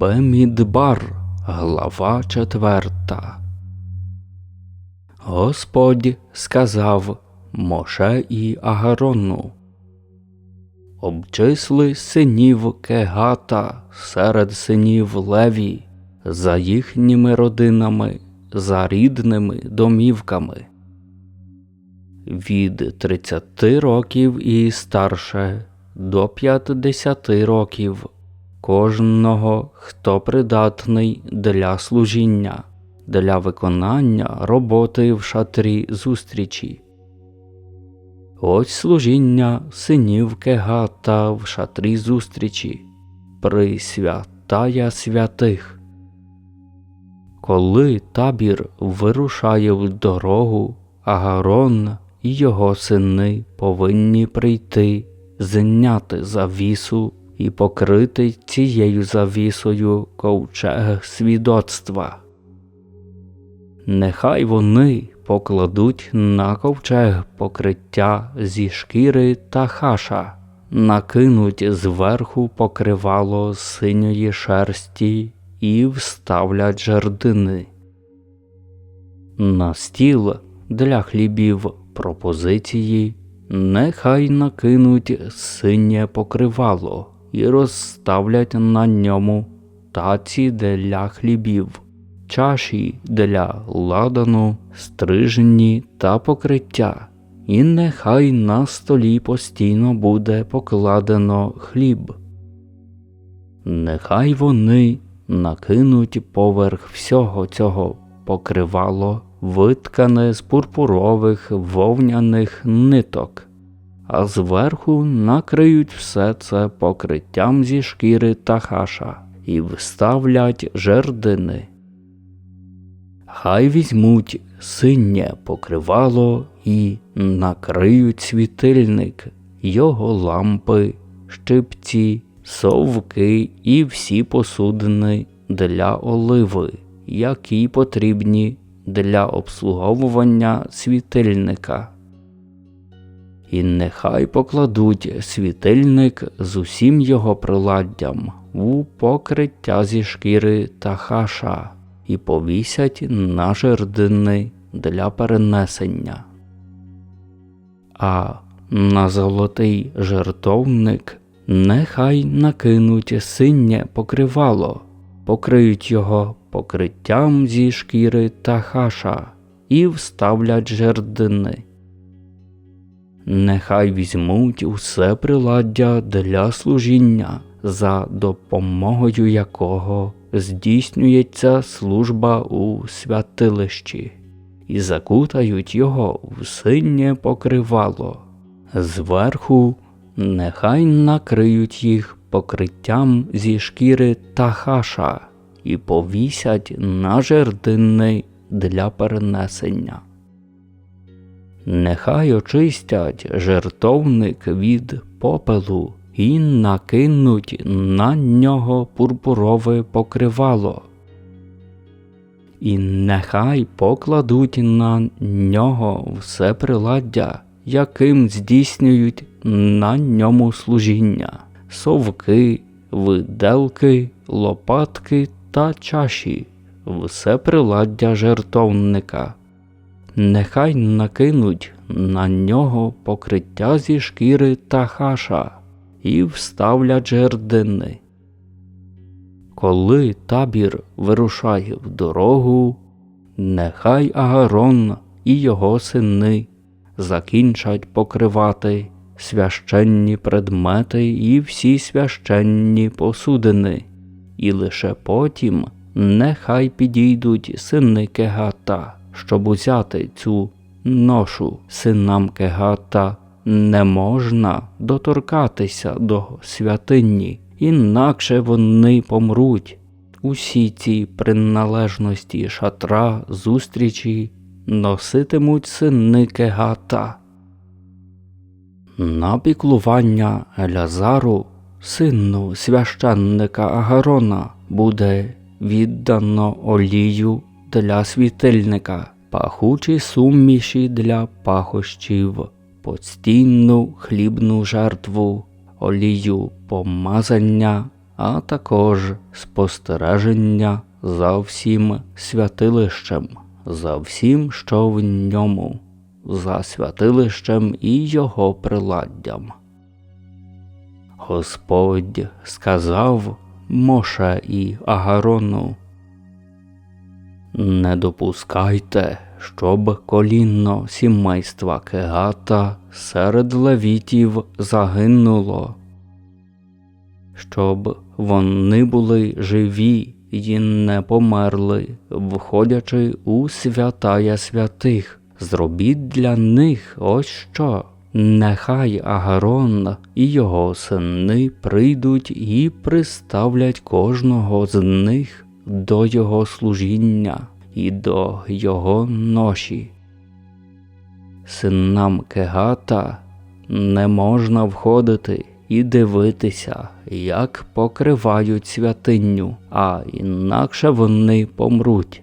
Бемідбар, глава четверта. Господь сказав Моше і Агарону. Обчисли синів Кегата серед синів Леві, за їхніми родинами, за рідними домівками. Від тридцяти років і старше до п'ятдесяти років кожного, хто придатний для служіння, для виконання роботи в шатрі зустрічі. Ось служіння синів Кегата в шатрі зустрічі, присвятая святих. Коли табір вирушає в дорогу, Агарон і його сини повинні прийти, зняти завісу і покрити цією завісою ковчег свідоцтва. Нехай вони покладуть на ковчег покриття зі шкіри та хаша, накинуть зверху покривало синьої шерсті і вставлять жердини. На стіл для хлібів пропозиції нехай накинуть синє покривало і розставлять на ньому таці для хлібів, чаші для ладану, стрижені та покриття, і нехай на столі постійно буде покладено хліб. Нехай вони накинуть поверх всього цього покривало, виткане з пурпурових вовняних ниток а зверху накриють все це покриттям зі шкіри та хаша і вставлять жердини. Хай візьмуть синє покривало і накриють світильник, його лампи, щипці, совки і всі посудини для оливи, які потрібні для обслуговування світильника і нехай покладуть світильник з усім його приладдям у покриття зі шкіри та хаша і повісять на жердини для перенесення. А на золотий жертовник нехай накинуть синє покривало, покриють його покриттям зі шкіри та хаша і вставлять жердини нехай візьмуть усе приладдя для служіння, за допомогою якого здійснюється служба у святилищі, і закутають його в синє покривало. Зверху нехай накриють їх покриттям зі шкіри та хаша і повісять на жердини для перенесення. Нехай очистять жертовник від попелу і накинуть на нього пурпурове покривало, і нехай покладуть на нього все приладдя, яким здійснюють на ньому служіння, совки, виделки, лопатки та чаші, все приладдя жертовника нехай накинуть на нього покриття зі шкіри та хаша і вставлять жердини. Коли табір вирушає в дорогу, нехай Агарон і його сини закінчать покривати священні предмети і всі священні посудини, і лише потім нехай підійдуть сини Кегата щоб узяти цю ношу синам Кегата, не можна доторкатися до святині, інакше вони помруть. Усі ці приналежності шатра зустрічі носитимуть сини Кегата. На піклування Елязару, сину священника Агарона, буде віддано олію для світильника, пахучі суміші для пахощів, постійну хлібну жертву, олію помазання, а також спостереження за всім святилищем, за всім, що в ньому, за святилищем і його приладдям. Господь сказав Моше і Агарону, Не допускайте, щоб колінно сімейства Кегата серед левітів загинуло, щоб вони були живі і не померли, входячи у святая святих. Зробіть для них ось що. Нехай Агарон і його сини прийдуть і приставлять кожного з них до його служіння і до його ноші. Синам Кегата не можна входити і дивитися, як покривають святиню, а інакше вони помруть.